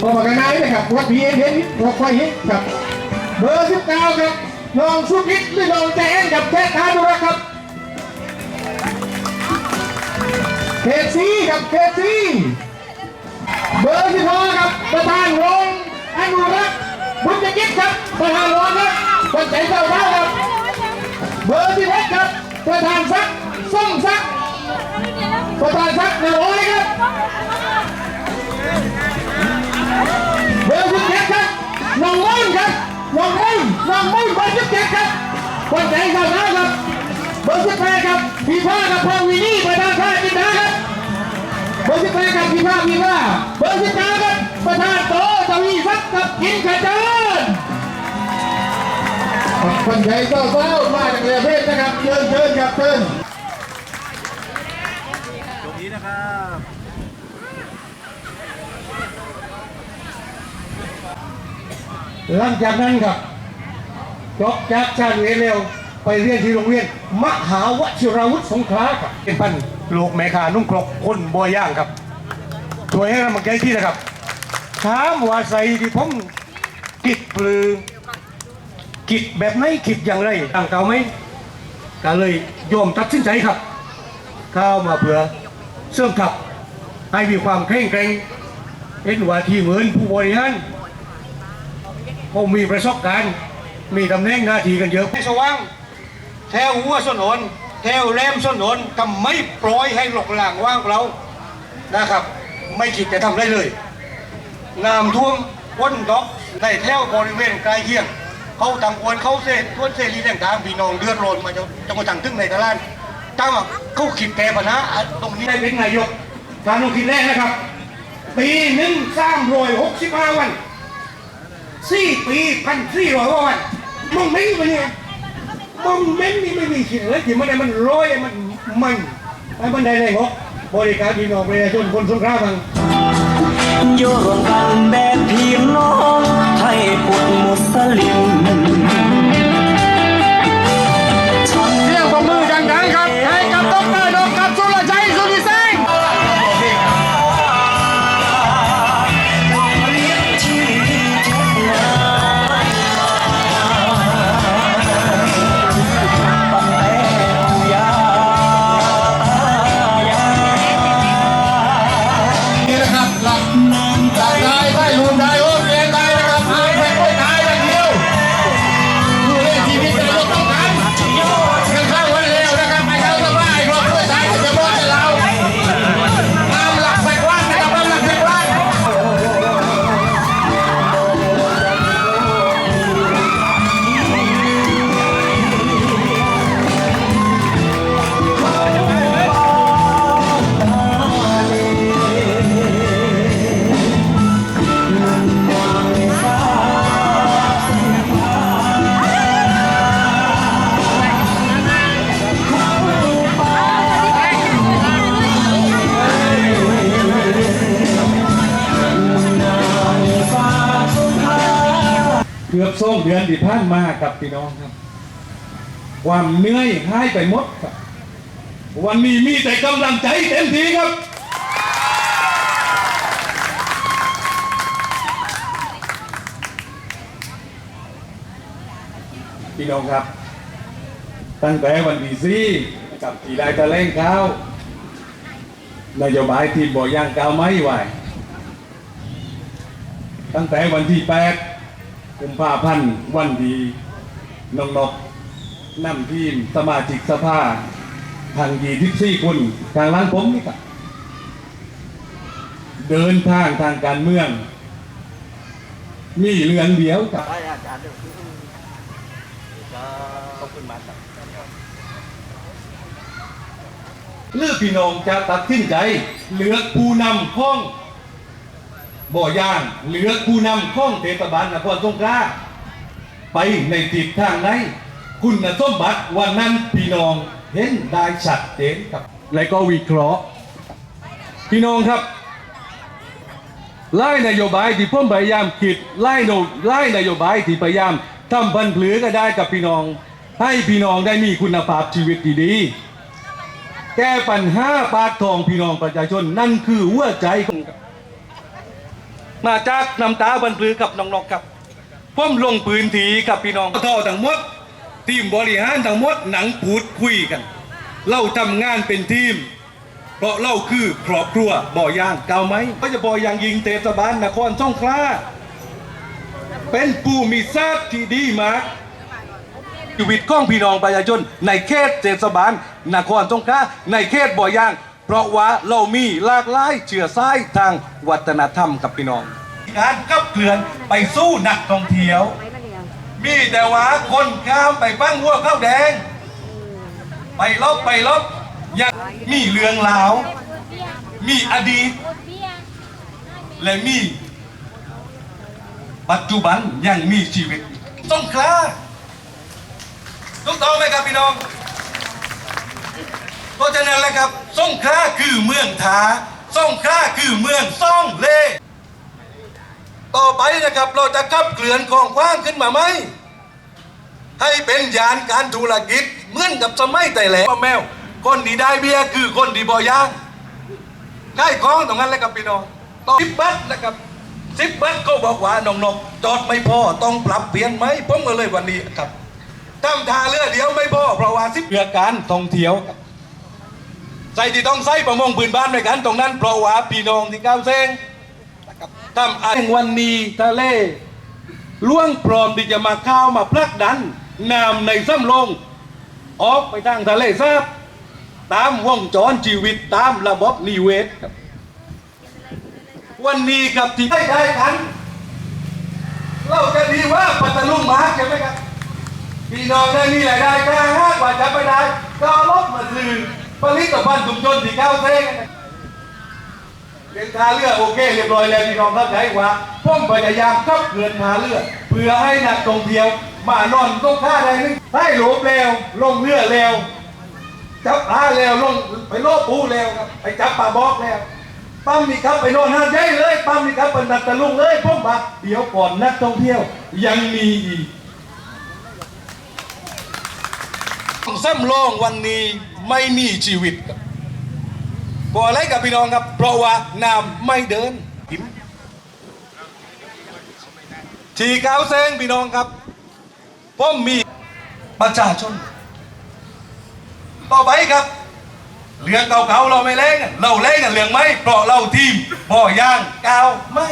พอมากันไหนนะครับวัดพีเอ็นเห็นหัวควายเห็นครับ เบอร์สิบเก้าครับน้องสุกิตหรือน้องแจนกับแค่ทานุรักครับเคซี่ครับเคซี่เบอร์สิบห้าครับประธานวงอนุรักษ์บุญยกิจครับประธานวงครับคนใจเจ้าเท้าครับ เบอร์สิบเอ็ดครับประธานซักส้มซักประธานซักนึ่งร้อยครับ คนใจเจ้าเท้าครับเบอร์สิบแปดครับพี่ผ้ากับพ่อวินี่ประธานค่ายจินดาครับเบอร์สิบแปดครับพี่ผ้าพี่ผ้าเบอร์สิบเก้าครับประธานโตทวีทรัพย์กับกินขจรคนใจเจ้าเท้ามาจากเรือเพชรนะครับเชิญเชิญครับเชิญตรงนี้นะครับหลังจากนั้นครับ จบจากชาติเร็วไปเรียนที่โรงเรียนมหาวชิราวุธสงขลาครับเป็นพันลูกแม่ขานุ่งกรกคนบัวย่างครับช่วยให้กำลังใจที่นะครับถามว่าใส่ที่ผมกิดปลือกิดแบบไหนกิดอย่างไรต่างเก่าไหมก็เลยโยมตัดสินใจครับ เข้ามาเพื่อเสริมทัพให้มีความเคร่งเกรงเห็นว่าที่เหมือนผู้บริหารผมมีประสบการณ์ มีตำแหน่งหน้าที่กันเยอะให้สว่างแถวหัวส้นหนแถวแหลมส้นหนทำไม่ปล่อยให้หลกหลางว่างเรานะครับ ไม่คิดจะทำได้เลยน้ำท่วมพ้นดอกในแถวบริเวณใกล้เคียงเขาต่างควรเขาเสทวนเสรีต่างๆพี่น้องเดือดร้อนมาจะจะมาต่างถึงในตลาดตั้งว่าเขาคิดแก้ปัญหาอะตรงนี้ได้เป็นนายกการลงคิดแรกนะครับ ปีหนึ่งสามร้อยหกสิบห้าวันสี่ปีพันสี่ร้อยกว่าวัน มึงไม่ไปเนี่ยมึงเม้นนี่ไม่มีสิ่งเลยที่มันได้มันร้อยมันมันไอ้มันได้เลยเหรอบริการพี่น้องประชาชนคนสงครามบังโยรวมกันแบบพี่น้องไทยพุทธมุสลิม ดือนที่ผ่านมากับพี่น้องครับ ความเหนื่อยหายไปหมดครับ วันนี้มีแต่กำลังใจเต็มที่ครับ พี่น้องครับ ตั้งแต่วันที่สี่กับที่ได้แถลงข่าวนโยบายที่บ่อย่างก้าวไม่ไหวตั้งแต่วันที่แปด กุมภาพันธ์วันดีน้องนกนำทีมสมาชิกสภาทางยีที่สี่คนทางร้านผมนี่ครับเดินทางทางการเมือง มีเรื่องเดียวกับอาจารย์เดี๋ยวขอบคุณมากครับเลือกพี่น้องจะตัดสินใจ เลือกผู้นำข้อง บ่อย่างเหลือผู้นำข้องเทศบาลนครสงขลาไปในทิศทางไหนคุณสมบัติวันนั้นพี่น้องเห็นได้ชัดเจนครับ และก็วิเคราะห์ พี่น้องครับไล่นโยบายที่ผมพยายามคิดไล่โนไล่นโยบายที่พยายามทำพันผือก็ได้กับพี่น้อง ให้พี่น้องได้มีคุณภาพชีวิตที่ดีแก้ปัญหาปากทองพี่น้องประชาชนนั่นคือหัวใจของ มาจากน้ำตาบันปลือกับน้องๆครับผมลงพื้นที่กับพี่น้องท่อทั้งหมด ทีมบริหารทั้งหมดหนังพูดคุยกัน เราทำงานเป็นทีม เพราะเราคือครอบครัวบ่อย่างเก่าไหมก็จะบ่อย่างยิงเทศบาลนครสงขลาเป็นผู้มีทราบที่ดีมากชีวิตของพี่น้องประชาชนในเขตเทศบาลนครสงขลาในเขตบ่อย่าง เพราะว่าเรามีหลากหลายเชื้อสายทางวัฒนธรรมกับพี่น้อง การขับเคลื่อนไปสู้นักท่องเที่ยว มีแต่ว่าคนข้ามไปฟังวัวข้าวแดง ไปลบไปลบยังมีเรื่องราว มีอดีต และมี ปัจจุบันยังมีชีวิตสงขลาถูกต้องไหมครับพี่น้อง ราะฉะนั้นแหละครับสงขลาคือเมืองท้าสงขลาคือเมืองซ่องเล่ต่อไปนะครับเราจะขับเคลื่อนของกว้างขึ้นมาไหมให้เป็นยานการธุรกิจเหมือนกับสมัยแต่แหลว่แมว คนที่ได้เบี้ยคือคนที่บ่ย่างใกล้คล้องตรงนั้นแหละครับพี่น้องต่อสิบบัตรนะครับสิบบัตรก็บอกว่าน้องๆจอดไม่พอต้องปรับเปลี่ยนไหมผมก็เลยวันนี้ครับทำทาเรือเดียวไม่พอเพราะว่าสิบเรือการท่องเที่ยวครับ ใส่ที่ต้องใส่ประมงพื้นบ้านด้วยกัน ตรงนั้นเพราะว่าพี่น้องที่ก้าวเซ้งนทำอ่างวันนี้ทะเลล่วงพร้อมที่จะมาเข้าวมาพลักดันน้ำในซ้ำลง ออกไปทางทะเลทราบตามวงจรชีวิตตามระบบนิเวศครับ วันนี้กับที่ได้ได้กันเราจะดีว่าปัตตาลุงมาใช่ไหมครับพี่น้องได้มีรายได้แค่ห้ากว่าจะไปได้ก็ลดมาซื้อ ผลิตภัณฑ์ชุมชนที่เข้าเส้นเรียนทาเรือโอเคเรียบร้อยแล้วพี่น้องเข้าใจว่าผมพยายามขับเคลื่อนทาเรือเพื่อให้นักท่องเที่ยว มานอนตรงท่าใดนึงได้หลบแล้วลงเรือแล้วจับปลาแล้วลงไปโลบปูแล้วครับไปจับปลาบอกแล้วปั๊มนี่ครับไปนอนหาใหญ่เลยปั๊มนี่ครับเป็นนักตะลุงเลยผมบอกเดี๋ยวก่อนนักท่องเที่ยว ยังมีอีก ซ้ำลองวันนี้ไม่มีชีวิตครับบอกอะไรกับพี่น้องครับ เพราะว่าน้ำไม่เดินทีก้าวเซงพี่น้องครับผมมีประชาชน ต่อไปครับเรื่องเก่าๆเราไม่เล่นเราเล่นกันเรื่องไม่เพราะเราทีมบ่อย่างก้าวไม่